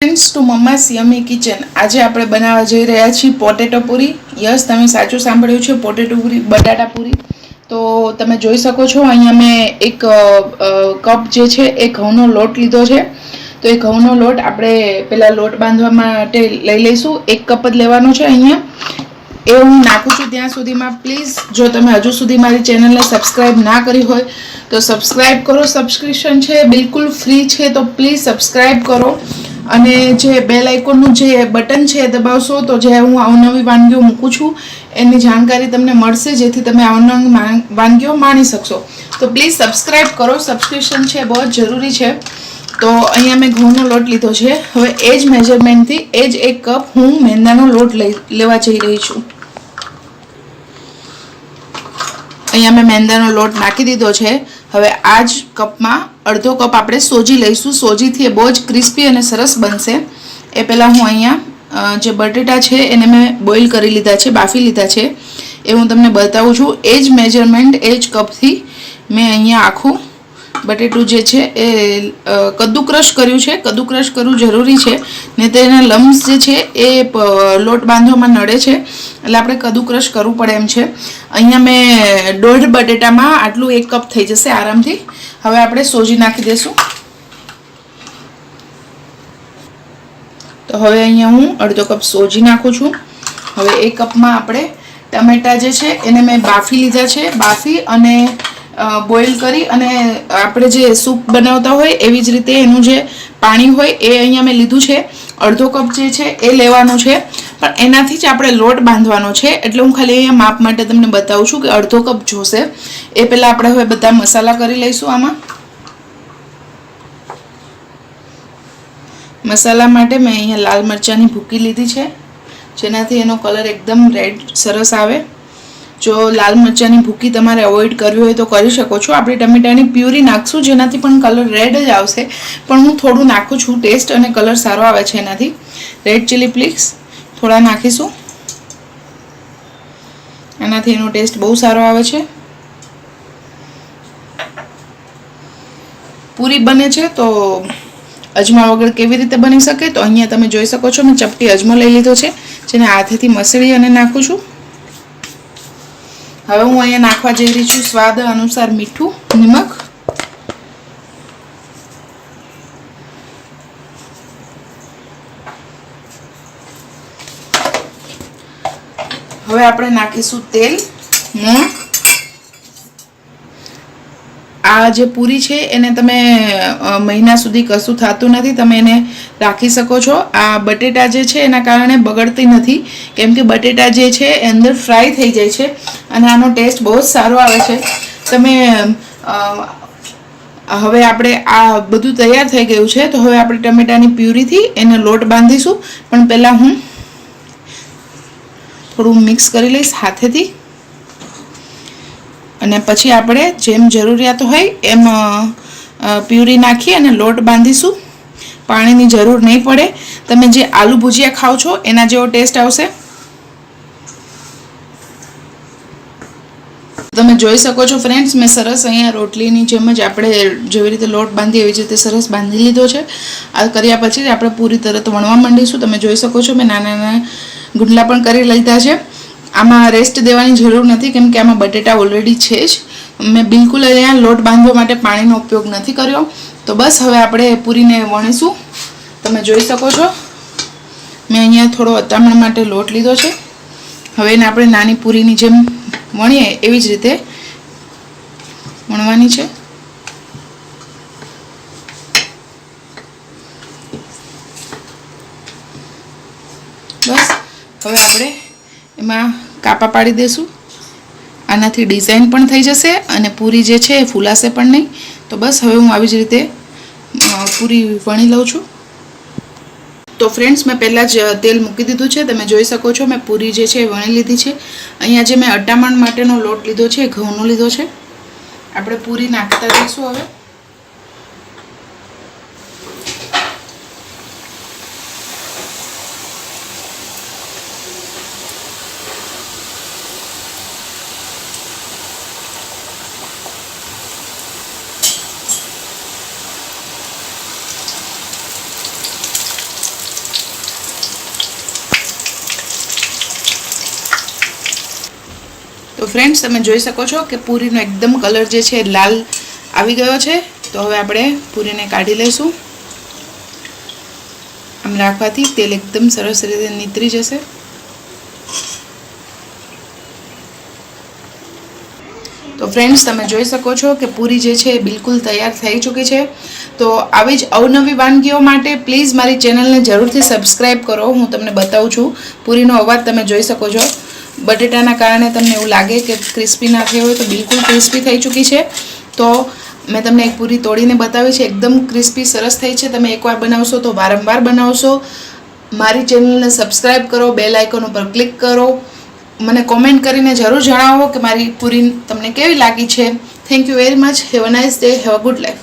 Friends to mamma's yummy kitchen આજે આપણે બનાવવા જઈ રહ્યા છીએ પોટેટો પૂરી. યસ, તમે સાચું સાંભળ્યું છે પોટેટો પૂરી, બટાટા પૂરી. તો તમે જોઈ શકો છો, અહીંયા મેં એક કપ જે છે, એ ઘઉંનો લોટ લીધો છે. તો એ ઘઉંનો લોટ આપણે પેલા લોટ બાંધવા માટે લઈ લઈશું. એક કપ જ લેવાનો છે અહીંયા. એ હું નાખું છું ત્યાં સુધીમાં. પ્લીઝ જો તમે હજુ સુધી મારી ચેનલને સબસ્ક્રાઈબ ના કરી હોય, તો સબસ્ક્રાઈબ કરો. સબસ્ક્રિપ્શન છે, બિલકુલ ફ્રી છે, તો પ્લીઝ સબસ્ક્રાઈબ કરો. અને જે બેલ આઇકોનનું જે બટન છે એ દબાવશો તો જે હું અવનવી વાનગીઓ મૂકું છું, એની જાણકારી તમને મળશે, જેથી તમે અવનવી વાનગીઓ માણી શકશો. તો પ્લીઝ સબસ્ક્રાઇબ કરો, સબસ્ક્રિપ્શન છે બહુ જ જરૂરી છે. તો અહીંયા મેં ઘઉંનો લોટ લીધો છે. હવે એ જ મેજરમેન્ટથી, એ જ એક કપ હું મેંદાનો લોટ લઈ, લેવા જઈ રહી છું. અહીંયા મેં મેંદાનો લોટ નાખી દીધો છે. હવે આ જ કપમાં અડધો કપ આપણે સોજી લઈશું. સોજીથી એ બહુ જ ક્રિસ્પી અને સરસ બનશે. એ પહેલાં હું અહીંયા જે બટેટા છે એને મેં બોઇલ કરી લીધા છે, બાફી લીધા છે. એ હું તમને બતાવું છું. એ જ મેજરમેન્ટ એ જ કપથી મેં અહીંયા આખું બટેટું જે છે એ કદ્દુ ક્રશ કર્યું છે. કદ્દુ ક્રશ કરવું જરૂરી છે. ને તેના લમ્સ જે છે એ લોટ બાંધવામાં નડે છે. એટલે આપણે કદ્દુ ક્રશ કરવું પડે એમ છે. અહીંયા મેં દોઢ બટેટામાં આટલું એક કપ થઈ જશે આરામથી. હવે આપણે સોજી નાખી દઈશું તો હવે અહીંયા હું અડધો કપ સોજી નાખું છું. હવે એ કપમાં આપણે ટમેટા જે છે એને મેં બાફી લીધા છે. બાફી અને બોઇલ કરી અને આપણે જે સૂપ બનાવતા હોય એવી જ રીતે એનું જે પાણી હોય એ અહીંયા મેં લીધું છે. અડધો કપ જે છે એ લેવાનું છે. પણ એનાથી જ આપણે લોટ બાંધવાનો છે. એટલે હું ખાલી અહીંયા માપ માટે તમને બતાવું છું કે અડધો કપ જોશે. એ પહેલાં આપણે હવે બધા મસાલા કરી લઈશું આમાં. મસાલા માટે મેં અહીંયા લાલ મરચાંની ભૂકી લીધી છે. જેનાથી એનો કલર એકદમ રેડ સરસ આવે. જો લાલ મરચાંની ભૂકી તમારે અવોઇડ કરવી હોય તો કરી શકો છો. આપણે ટમેટાની પ્યુરી નાખશું, જેનાથી પણ કલર રેડ જ આવશે. પણ હું થોડું નાખું છું ટેસ્ટ અને કલર સારો આવે છે એનાથી. રેડ ચીલી ફ્લિક્સ થોડા નાખીશું. એનાથી એનો ટેસ્ટ બહુ સારો આવે છે. પૂરી બને છે તો અજમા વગર કેવી રીતે બની શકે તો અહીંયા તમે જોઈ શકો છો, મેં ચપટી અજમો લઈ લીધો છે, જેને હાથેથી મસળી અને નાખું છું. હવે હું અહીંયા નાખવા જઈ રહી છું સ્વાદ અનુસાર મીઠું, નિમક. હવે આપણે નાખીશું તેલ મોણ આ જે પૂરી છે એને તમે મહિના સુધી કશું થતું નથી, તમે એને રાખી શકો છો. આ બટેટા જે છે એના કારણે બગડતી નથી. કેમ કે બટેટા જે છે એ અંદર ફ્રાય થઈ જાય છે અને આનો ટેસ્ટ બહુ જ સારો આવે છે. તમે હવે આપણે આ બધું તૈયાર થઈ ગયું છે, તો હવે આપણે ટમેટાની પ્યુરીથી એને લોટ બાંધીશું. પણ પહેલાં હું થોડું મિક્સ કરી લઈશ હાથેથી. અને પછી આપણે જેમ જરૂરિયાત હોય એમ પ્યુરી નાખી અને લોટ બાંધીશું. પાણીની જરૂર નહીં પડે. તમે જે આલુ ભુજિયા ખાઓ છો, એના જેવો ટેસ્ટ આવશે. તમે જોઈ શકો છો ફ્રેન્ડ્સ, મેં સરસ અહીંયા રોટલીની જેમ જ આપણે જેવી રીતે લોટ બાંધીએ, એવી રીતે સરસ બાંધી લીધો છે. આ કર્યા પછી જ આપણે પૂરી તરત વણવા માંડીશું. તમે જોઈ શકો છો, મેં નાના નાના ગુંડલા પણ કરી લીધા છે. આમાં રેસ્ટ દેવાની જરૂર નથી, કેમ કે આમાં બટેટા ઓલરેડી છે જ. મેં બિલકુલ અહીંયા લોટ બાંધવા માટે પાણીનો ઉપયોગ નથી કર્યો. તો બસ હવે આપણે પૂરીને વણીશું. તમે જોઈ શકો છો. મેં અહીંયા થોડો અથામણ માટે લોટ લીધો છે. હવે એને આપણે નાની પૂરીની જેમ વણીએ એવી જ રીતે વણવાની છે. બસ, હવે આપણે એમાં કાપા પાડી દઈશું આનાથી ડિઝાઇન પણ થઈ જશે અને પૂરી જે છે એ ફૂલાશે પણ નહીં. તો બસ હવે હું આવી જ રીતે પૂરી વણી લઉં છું. તો ફ્રેન્ડ્સ, મેં પહેલાં જ તેલ મૂકી દીધું છે. તમે જોઈ શકો છો મેં પૂરી જે છે એ વણી લીધી છે. અહીંયા જે મેં અટામણ માટેનો લોટ લીધો છે એ ઘઉંનો લીધો છે. આપણે પૂરી નાખતા જઈશું હવે. તો ફ્રેન્ડ્સ તમે જોઈ શકો છો કે પૂરીનો એકદમ કલર જે છે, લાલ આવી ગયો છે. તો હવે આપણે પૂરીને કાઢી લઈશું. આમ રાખવાથી તેલ એકદમ સરસ રીતે નીતરી જશે. તો ફ્રેન્ડ્સ તમે જોઈ શકો છો કે પૂરી જે છે એ બિલકુલ તૈયાર થઈ ચૂકી છે. તો આવી જ અવનવી વાનગીઓ માટે પ્લીઝ મારી ચેનલને જરૂરથી સબસ્ક્રાઈબ કરો. હું તમને બતાવું છું. પૂરીનો અવાજ તમે જોઈ શકો છો. બટેટાના કારણે તમને એવું લાગે કે ક્રિસ્પી ના હોય તો બિલકુલ ક્રિસ્પી થઈ ચૂકી છે. તો મેં તમને એક પૂરી તોડીને બતાવી છે. એકદમ ક્રિસ્પી, સરસ થઈ છે. તમે એકવાર બનાવશો તો વારંવાર બનાવશો. મારી ચેનલને સબસ્ક્રાઈબ કરો, બેલ આઇકોન ઉપર ક્લિક કરો. મને કોમેન્ટ કરીને જરૂર જણાવો કે મારી પૂરી તમને કેવી લાગી છે. Thank you very much have a nice day have a good life